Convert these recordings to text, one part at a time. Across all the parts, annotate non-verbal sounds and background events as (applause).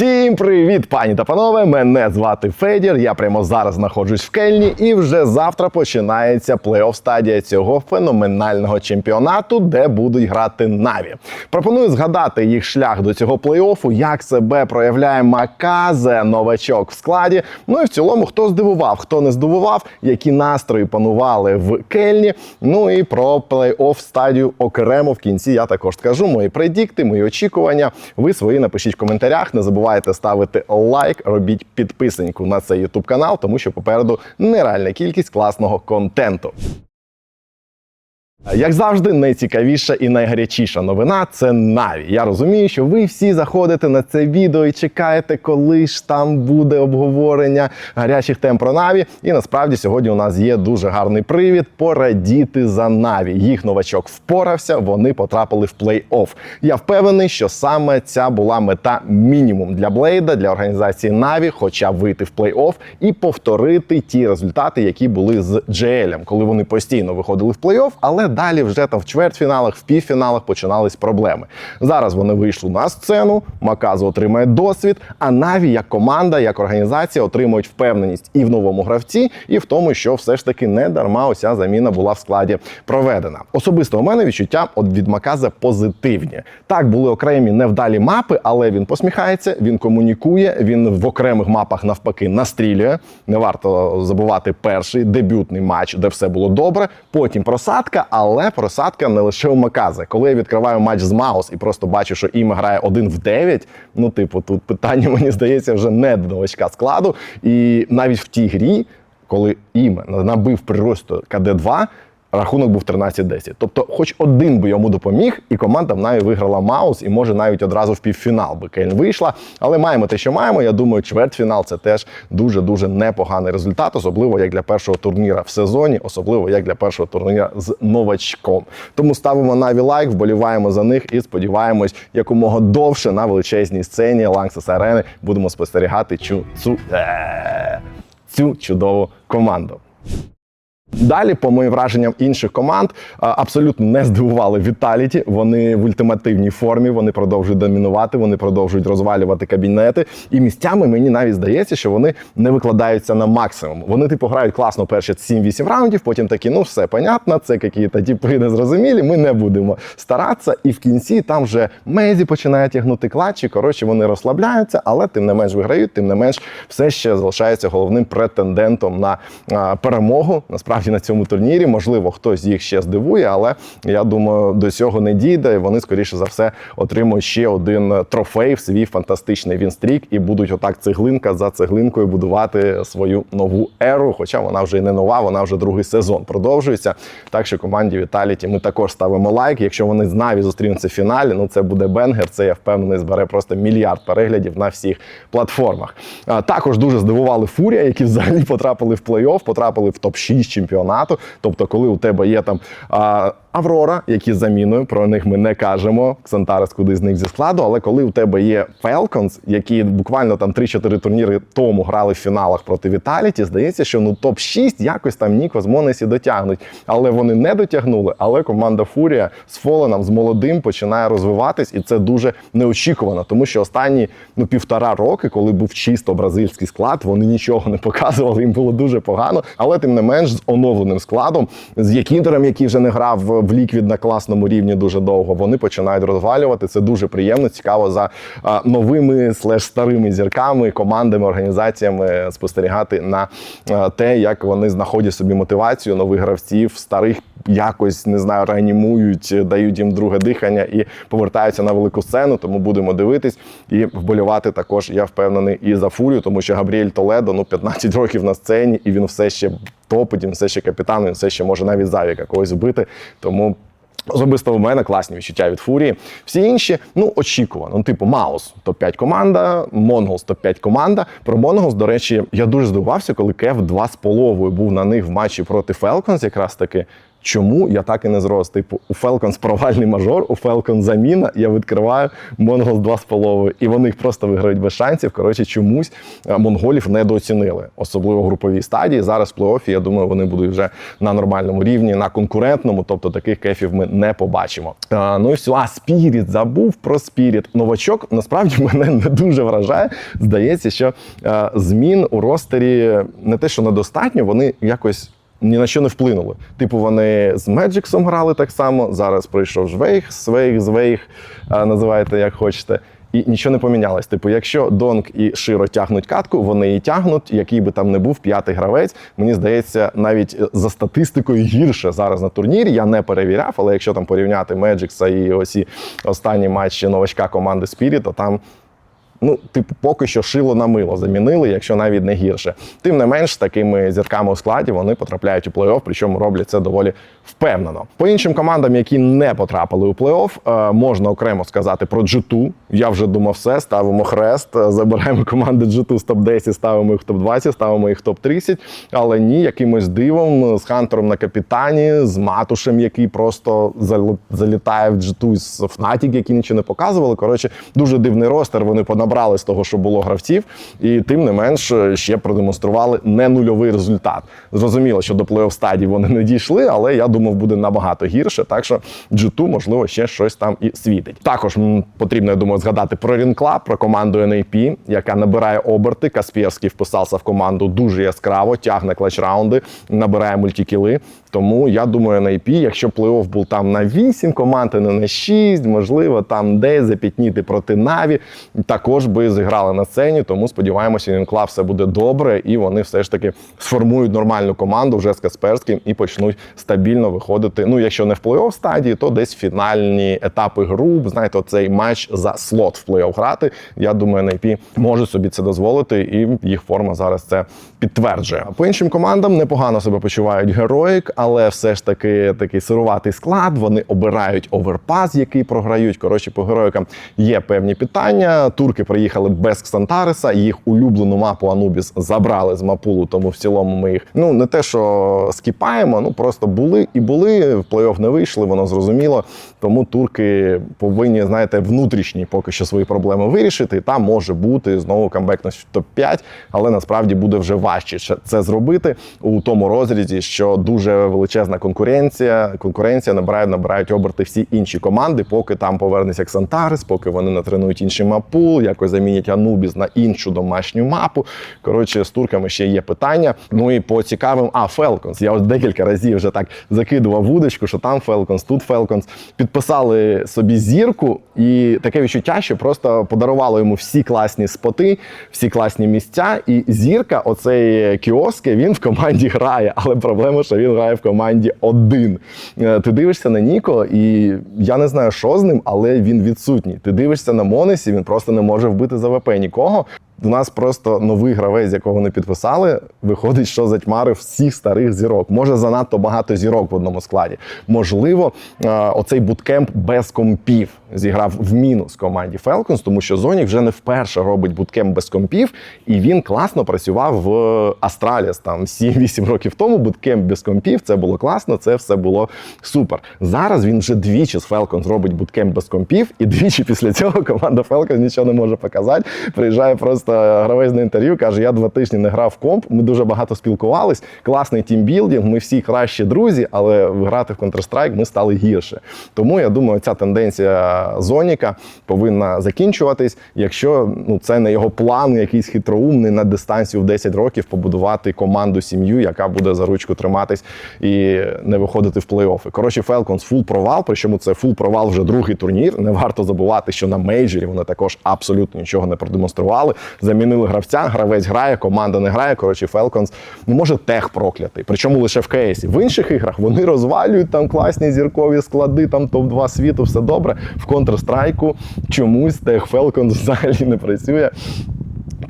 Всім привіт, пані та панове! Мене звати Федір. Я прямо зараз знаходжусь в Кельні, і вже завтра починається плей-офф стадія цього феноменального чемпіонату, де будуть грати Наві. Пропоную згадати їх шлях до цього плей-оффу, як себе проявляє Маказе, новачок в складі. Ну і в цілому, хто здивував, хто не здивував, які настрої панували в Кельні. Ну і про плей-офф стадію окремо в кінці я також скажу. Мої предікти, мої очікування. Ви свої напишіть в коментарях. Не забувайте ставити лайк, робіть підписаньку на цей YouTube канал, тому що попереду нереальна кількість класного контенту. Як завжди, найцікавіша і найгарячіша новина це Наві. Я розумію, що ви всі заходите на це відео і чекаєте, коли ж там буде обговорення гарячих тем про Наві. І насправді сьогодні у нас є дуже гарний привід порадіти за Наві. Їх новачок впорався, вони потрапили в плей-офф. Я впевнений, що саме ця була мета мінімум для Блейда, для організації Наві, хоча вийти в плей-офф і повторити ті результати, які були з GL, коли вони постійно виходили в плей-офф, але далі вже там в чвертьфіналах, в півфіналах починались проблеми. Зараз вони вийшли на сцену, Маказо отримає досвід, а Наві як команда, як організація отримують впевненість і в новому гравці, і в тому, що все ж таки не дарма ося заміна була в складі проведена. Особисто у мене відчуття від Маказа позитивні. Так були окремі невдалі мапи, але він посміхається, він комунікує. Він в окремих мапах навпаки настрілює. Не варто забувати перший дебютний матч, де все було добре. Потім просадка, але просадка не лише у Макази. Коли я відкриваю матч з Маус і просто бачу, що іме грає один в 9, ну типу, тут питання (laughs) мені здається вже не до новачка складу. І навіть в тій грі, коли іме набив просто КД-2, Рахунок був 13-10. Тобто, хоч один би йому допоміг, і команда б навіть виграла Маус, і може навіть одразу в півфінал би Кельн вийшла. Але маємо те, що маємо. Я думаю, чвертьфінал це теж дуже дуже непоганий результат, особливо як для першого турніра в сезоні, особливо як для першого турніра з новачком. Тому ставимо наві лайк, вболіваємо за них і сподіваємось якомога довше на величезній сцені Ланксес Арени будемо спостерігати цю, цю, е, цю чудову команду. Далі, по моїм враженням інших команд, абсолютно не здивували Віталіті. Вони в ультимативній формі, вони продовжують домінувати, вони продовжують розвалювати кабінети. І місцями мені навіть здається, що вони не викладаються на максимум. Вони типу грають класно перші 7-8 раундів, потім такі, ну все понятно, це якісь типи незрозумілі. Ми не будемо старатися. І в кінці там вже Мезі починає тягнути клатчі. Коротше, вони розслабляються, але тим не менш виграють, тим не менш все ще залишається головним претендентом на перемогу. Насправді на цьому турнірі. Можливо, хтось їх ще здивує, але я думаю, до цього не дійде. і Вони скоріше за все отримують ще один трофей в свій фантастичний вінстрік і будуть отак цеглинка за цеглинкою будувати свою нову еру. Хоча вона вже й не нова, вона вже другий сезон продовжується. Так що команді Віталіті ми також ставимо лайк. Якщо вони з Наві зустрінуться в фіналі, ну це буде бенгер. Це я впевнений, збере просто мільярд переглядів на всіх платформах. Також дуже здивували Фурія, які взагалі потрапили в плей-офф, потрапили в топ 6 чемпіонату. Тобто, коли у тебе є там а, Аврора, які заміною, про них ми не кажемо. Ксантарес куди з них зі складу. Але коли у тебе є Falcons, які буквально там 3-4 турніри тому грали в фіналах проти Віталіті, здається, що ну топ 6 якось там Нікос Монесі дотягнуть. Але вони не дотягнули. Але команда Фурія з Фоленом, з молодим починає розвиватись, і це дуже неочікувано, тому що останні ну півтора роки, коли був чисто бразильський склад, вони нічого не показували. Їм було дуже погано. Але тим не менш з оновленим складом, з Якіндером, який вже не грав в ліквід на класному рівні дуже довго, вони починають розвалювати. Це дуже приємно, цікаво за новими слеш старими зірками, командами, організаціями спостерігати на те, як вони знаходять собі мотивацію нових гравців, старих якось не знаю, реанімують, дають їм друге дихання і повертаються на велику сцену. Тому будемо дивитись і вболівати також. Я впевнений і за фурію, тому що Габріель Толедо ну 15 років на сцені, і він все ще топить, він все ще капітан, він все ще може навіть завіка когось вбити. Тому. Особисто в мене класні відчуття від фурії. Всі інші, ну очікувано. Ну, типу, Маус топ-5 команда, Монголс топ-5 команда. Про Монголс, до речі, я дуже здивувався, коли Кев 2,5 був на них в матчі проти Falcons якраз таки. Чому я так і не зрос? Типу, у Falcons провальний мажор, у Falcons заміна. Я відкриваю Mongols 2,5, і вони просто виграють без шансів. Коротше, чомусь е, монголів недооцінили, особливо в груповій стадії. Зараз в плей-оффі, я думаю, вони будуть вже на нормальному рівні, на конкурентному. Тобто таких кефів ми не побачимо. А, ну і все, а Спіріт забув про Спіріт. Новачок насправді (laughs) мене не дуже вражає. Здається, що е, змін у ростері не те, що недостатньо, вони якось ні на що не вплинули. Типу, вони з Меджиксом грали так само. Зараз прийшов Жвейх, Свейх, Звейх, е, називайте як хочете. І нічого не помінялось. Типу, якщо Донг і Широ тягнуть катку, вони її тягнуть, який би там не був п'ятий гравець. Мені здається, навіть е, за статистикою гірше зараз на турнірі. Я не перевіряв, але якщо там порівняти Меджикса і осі останні матчі новачка команди Spirit, то там Ну, типу, поки що шило на мило замінили, якщо навіть не гірше. Тим не менш, такими зірками у складі вони потрапляють у плей-офф, причому роблять це доволі впевнено. По іншим командам, які не потрапили у плей-офф, е, можна окремо сказати про G2. Я вже думав, все, ставимо хрест, е, забираємо команди G2 з топ-10, ставимо їх в топ-20, ставимо їх в топ-30. Але ні, якимось дивом з Хантером на капітані, з Матушем, який просто залітає в G2, з Fnatic, які нічого не показували. Коротше, дуже дивний ростер. Вони понабрали з того, що було гравців, і тим не менш е, ще продемонстрували не нульовий результат. Зрозуміло, що до плей-офф стадії вони не дійшли, але я думав, буде набагато гірше. Так що G2, можливо, ще щось там і світить. Також потрібно, я думаю, згадати про Рінкла, про команду NAP, яка набирає оберти. Каспєвський вписався в команду дуже яскраво, тягне клач-раунди, набирає мультикіли. Тому я думаю, NAP, якщо плей-офф був там на 8 команд, а не на 6, можливо, там десь запітніти проти Наві, також би зіграли на сцені. Тому сподіваємося, Рінкла все буде добре, і вони все ж таки сформують нормальну команду вже з Касперським і почнуть стабільно виходити. Ну, якщо не в плей-офф стадії, то десь фінальні етапи груп. Знаєте, оцей матч за слот в плей-офф грати. Я думаю, NAP може собі це дозволити, і їх форма зараз це підтверджує. По іншим командам непогано себе почувають героїк, але все ж таки такий сируватий склад. Вони обирають оверпас, який програють. Коротше, по героїкам є певні питання. Турки приїхали без Ксантариса, їх улюблену мапу Анубіс забрали з мапулу, тому в цілому ми їх ну не те, що скіпаємо, ну просто були і були. В плей-офф не вийшли, воно зрозуміло. Тому турки повинні, знаєте, внутрішні поки що свої проблеми вирішити. Там може бути знову камбекнуть в топ-5, але насправді буде вже важче це зробити у тому розрізі, що дуже величезна конкуренція. Конкуренція набирає, набирають оберти всі інші команди, поки там повернеться Ксантарис, поки вони натренують інший мапул, якось замінять Анубіс на іншу домашню мапу. Коротше, з турками ще є питання. Ну і по цікавим, а Falcons. Я ось декілька разів вже так закидував вудочку, що там Falcons, тут Falcons. Підписали собі зірку, і таке відчуття, що просто подарувало йому всі класні споти, всі класні місця. І зірка, оцей кіоски, він в команді грає. Але проблема, що він грає в команді один. Е, Ти дивишся на Ніко, і я не знаю, що з ним, але він відсутній. Ти дивишся на Монесі, він просто не може вбити за ВП нікого. У нас просто новий гравець, якого не підписали, виходить, що затьмарив всіх старих зірок. Може занадто багато зірок в одному складі. Можливо, е, оцей буткемп без компів зіграв в мінус команді Falcons, тому що Зонік вже не вперше робить буткемп без компів, і він класно працював в Астраліс там 7-8 років тому. Буткемп без компів це було класно, це все було супер. Зараз він вже двічі з Falcons робить буткемп без компів, і двічі після цього команда Falcons нічого не може показати. Приїжджає просто гравець на інтерв'ю, каже: Я два тижні не грав в комп. Ми дуже багато спілкувались. Класний тімбілдинг, ми всі кращі друзі, але грати в Counter-Strike ми стали гірше. Тому я думаю, ця тенденція Зоніка повинна закінчуватись, якщо ну це не його план, якийсь хитроумний на дистанцію в 10 років побудувати команду сім'ю, яка буде за ручку триматись і не виходити в плей-оффи. Коротше, Falcons фул провал. Причому це фул провал вже другий турнір. Не варто забувати, що на мейджорі вони також абсолютно нічого не продемонстрували. Замінили гравця, гравець грає, команда не грає. Коротше, Falcons, ну може тех проклятий. Причому лише в кейсі. В інших іграх вони розвалюють там класні зіркові склади, там топ-2 світу, все добре. В Counter-Strike чомусь тех Falcons (laughs) взагалі не працює.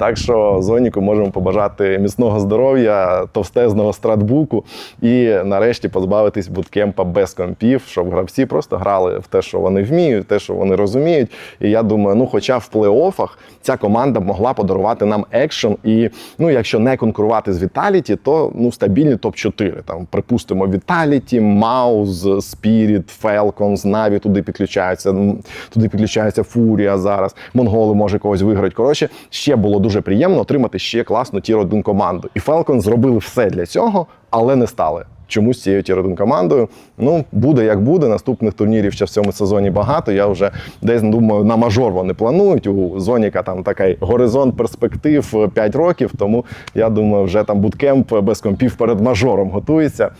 Так що Зоніку можемо побажати міцного здоров'я, товстезного стратбуку і нарешті позбавитись буткемпа без компів, щоб гравці просто грали в те, що вони вміють, те, що вони розуміють. І я думаю, ну, хоча в плей-оффах ця команда могла подарувати нам екшен. І ну, якщо не конкурувати з Vitality, то ну стабільний топ-4. Там припустимо Vitality, Маус, Spirit, Falcons, Na'Vi туди підключаються. Туди підключається Фурія зараз. Монголи може когось виграти. Коротше, ще було дуже приємно отримати ще класну тір 1 команду. І Falcons зробили все для цього, але не стали. Чомусь цією тір 1 командою. Ну, буде як буде. Наступних турнірів ще в цьому сезоні багато. Я вже десь думаю, на мажор вони планують. У Зоніка там такий горизонт перспектив 5 років. Тому я думаю, вже там буткемп без компів перед мажором готується.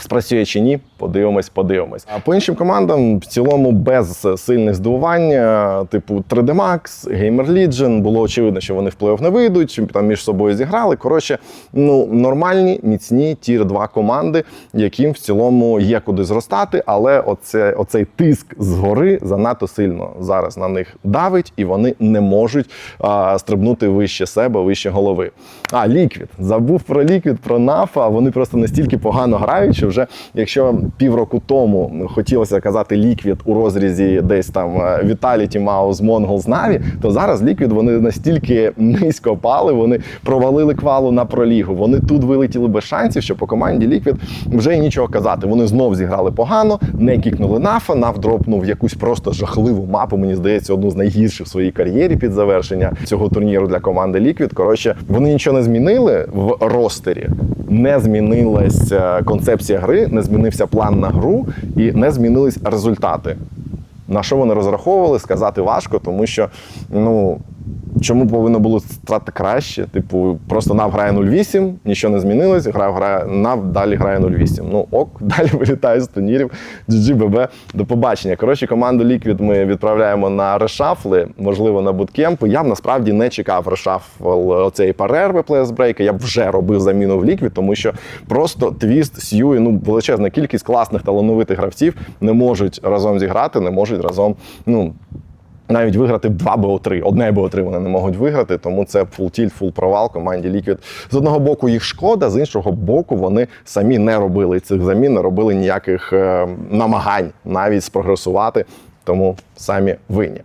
Спрацює чи ні, подивимось, подивимось. А по іншим командам в цілому без сильних здивувань, е, типу 3D Max, Gamer Legion, було очевидно, що вони в плей-офф не вийдуть, там між собою зіграли. Коротше, ну нормальні, міцні тір 2 команди, яким в цілому є куди зростати, але оце, оцей тиск згори занадто сильно зараз на них давить, і вони не можуть а, стрибнути вище себе, вище голови. А, Ліквід. Забув про Ліквід, про Нафа. Вони просто настільки погано грають, що вже якщо півроку тому хотілося казати Ліквід у розрізі десь там е, Vitality, Mouse, Mongols, Na'Vi, то зараз Ліквід вони настільки низько пали, вони провалили квалу на пролігу. Вони тут вилетіли без шансів, що по команді Ліквід вже і нічого казати. Вони знов зіграли погано, не кікнули Нафа. Наф дропнув якусь просто жахливу мапу. Мені здається, одну з найгірших в своїй кар'єрі під завершення цього турніру для команди Ліквід. Коротше, вони нічого не змінили в ростері. Не змінилась е, концепція гри, не змінився план на гру і не змінились результати. На що вони розраховували, сказати важко, тому що ну. Чому повинно було стати краще? Типу, просто НАВ грає 0-8, нічого не змінилось, грав грає НАВ, далі грає 0-8. Ну ок, (laughs) далі вилітаю з турнірів. GGBB, до побачення. Коротше, команду Liquid ми відправляємо на решафли, можливо, на буткемпи. Я б насправді не чекав решафл оцеї перерви плейсбрейка. Я б вже робив заміну в Liquid, тому що просто твіст, Сьюї, ну величезна кількість класних талановитих гравців не можуть разом зіграти, не можуть разом. ну, навіть виграти два БО3. Одне БО3 вони не можуть виграти, тому це фул тільт, фул провал команді Liquid. З одного боку їх шкода, з іншого боку, вони самі не робили цих замін, не робили ніяких е, намагань навіть спрогресувати. Тому самі винні.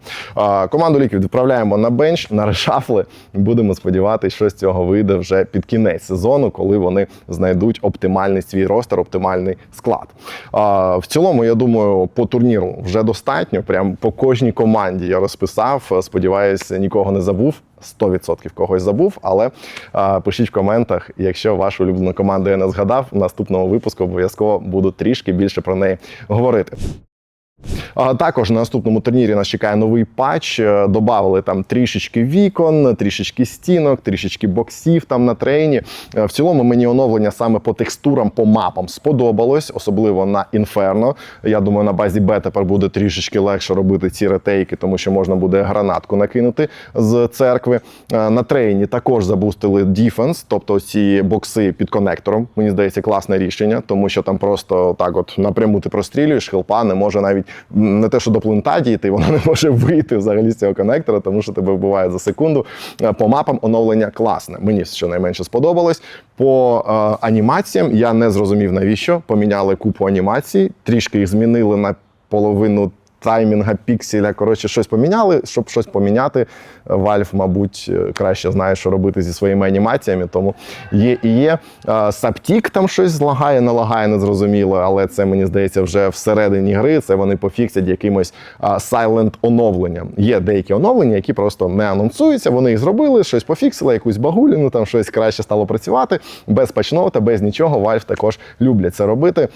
Команду Liquid відправляємо на бенч, на решафли. Будемо сподіватися, що з цього вийде вже під кінець сезону, коли вони знайдуть оптимальний свій ростер, оптимальний склад. В цілому, я думаю, по турніру вже достатньо. Прям по кожній команді я розписав. Сподіваюся, нікого не забув. 100% когось забув, але а, пишіть в коментах, якщо вашу улюблену команду я не згадав, в наступному випуску обов'язково буду трішки більше про неї говорити. А Також на наступному турнірі нас чекає новий патч. Е, Добавили там трішечки вікон, трішечки стінок, трішечки боксів там на трейні. Е, В цілому мені оновлення саме по текстурам, по мапам сподобалось, особливо на Інферно. Я думаю, на базі Б тепер буде трішечки легше робити ці ретейки, тому що можна буде гранатку накинути з церкви. Е, На трейні також забустили діфенс, тобто ці бокси під конектором. Мені здається, класне рішення, тому що там просто так, от напряму ти прострілюєш, хелпа не може навіть не те, що до плинта дійти, вона не може вийти взагалі з цього конектора, тому що тебе вбиває за секунду. Е, По мапам оновлення класне. Мені щонайменше сподобалось. По е, анімаціям я не зрозумів навіщо. Поміняли купу анімацій, трішки їх змінили на половину. Таймінга пікселя, коротше, щось поміняли. Щоб щось поміняти, Valve, мабуть, е, краще знає, що робити зі своїми анімаціями, тому є і є. Е, Саптік там щось злагає, не лагає, незрозуміло, але це мені здається вже всередині гри. Це вони пофіксять якимось silent оновленням. Є деякі оновлення, які просто не анонсуються. Вони їх зробили, щось пофіксили, якусь багуліну, там щось краще стало працювати. Без патчноута, без нічого. Valve також люблять це робити.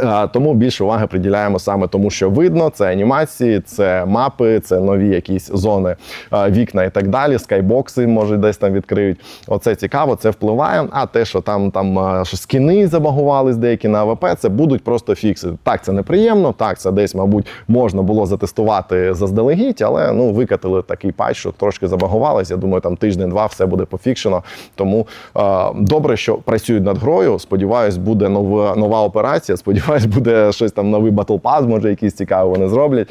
Е, Тому більше уваги приділяємо саме тому, що видно: це анімації, це мапи, це нові якісь зони, е, вікна і так далі. Скайбокси може десь там відкриють. Оце цікаво, це впливає. А те, що там там е, що скіни забагувались деякі на АВП, це будуть просто фікси. Так, це неприємно. Так, це десь, мабуть, можна було затестувати заздалегідь, але ну викатили такий патч, що трошки забагувалось. Я думаю, там тиждень-два все буде пофікшено. Тому е, добре, що працюють над грою. Сподіваюсь, буде нова нова операція. Сподіваюсь, (laughs) буде щось там новий Battle Pass, може якийсь цікавий вони зроблять.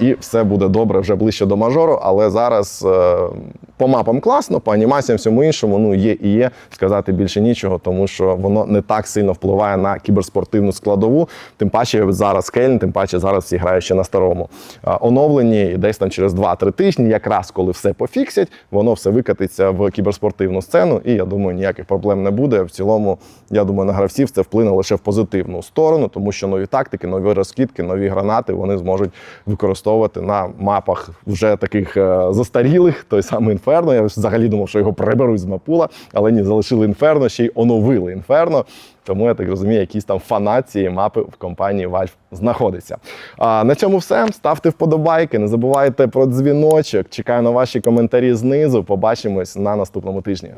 І все буде добре вже ближче до мажору. Але зараз е, по мапам класно, по анімаціям всьому іншому, ну є і є. Сказати більше нічого, тому що воно не так сильно впливає на кіберспортивну складову. Тим паче зараз Кельн, тим паче зараз всі грають ще на старому оновленні. І десь там через 2-3 тижні, якраз коли все пофіксять, воно все викатиться в кіберспортивну сцену. І я думаю, ніяких проблем не буде. В цілому, я думаю, на гравців це вплине лише в позитивну сторону, тому що нові тактики, нові розкидки, нові гранати вони зможуть використовувати на мапах вже таких е, застарілих. Той самий інферно. Я взагалі думав, що його приберуть з мапула, але ні, залишили інферно, ще й оновили інферно. Тому я так розумію, якісь там фанат цієї мапи в компанії Valve знаходиться. А на цьому все. Ставте вподобайки, не забувайте про дзвіночок. Чекаю на ваші коментарі знизу. Побачимось на наступному тижні.